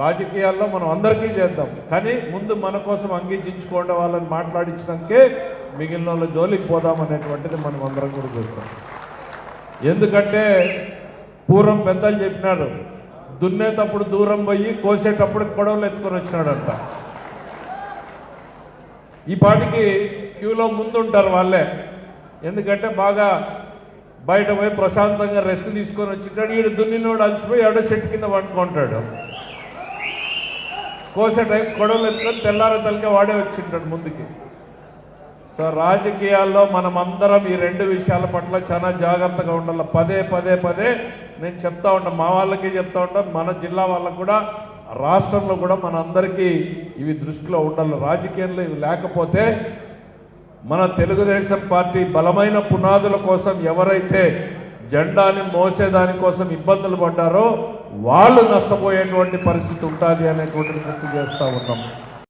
రాజకీయాల్లో మనం అందరికీ చేద్దాం. కానీ ముందు మన కోసం అంగీచించుకోండి వాళ్ళని మాట్లాడించినాకే మిగిలిన వాళ్ళ జోలికి పోదాం అనేటువంటిది మనం అందరం కూడా చూస్తాం. ఎందుకంటే పూర్వం పెద్దలు చెప్పినాడు దున్నేటప్పుడు దూరం పోయి కోసేటప్పుడు కొడవలు ఎత్తుకొని వచ్చినాడంట. ఈ పాటికి క్యూలో ముందుంటారు వాళ్ళే. ఎందుకంటే బాగా బయట పోయి ప్రశాంతంగా రెస్ట్ తీసుకొని వచ్చింటాడు. ఈడు దున్నినోడు అలసిపోయి ఎవడో చెట్టు కింద పట్టుకుంటాడు కోసే టైం గొడవలు ఎత్తుకొని తెల్లార తలకే వాడే వచ్చింటాడు ముందుకి. సో రాజకీయాల్లో మనం అందరం ఈ రెండు విషయాల పట్ల చాలా జాగ్రత్తగా ఉండాలి. పదే పదే పదే నేను చెప్తా ఉంటాను మా వాళ్ళకి చెప్తా ఉంటాను మన జిల్లా వాళ్ళకు కూడా రాష్ట్రంలో కూడా మన అందరికీ ఇవి దృష్టిలో ఉండాలి. రాజకీయంలో ఇవి లేకపోతే మన తెలుగుదేశం పార్టీ బలమైన పునాదుల కోసం ఎవరైతే జెండాని మోసేదానికోసం ఇబ్బందులు పడ్డారో వాళ్ళు నష్టపోయేటువంటి పరిస్థితి ఉంటుంది అనేటువంటిది గుర్తు చేస్తూ ఉన్నాం.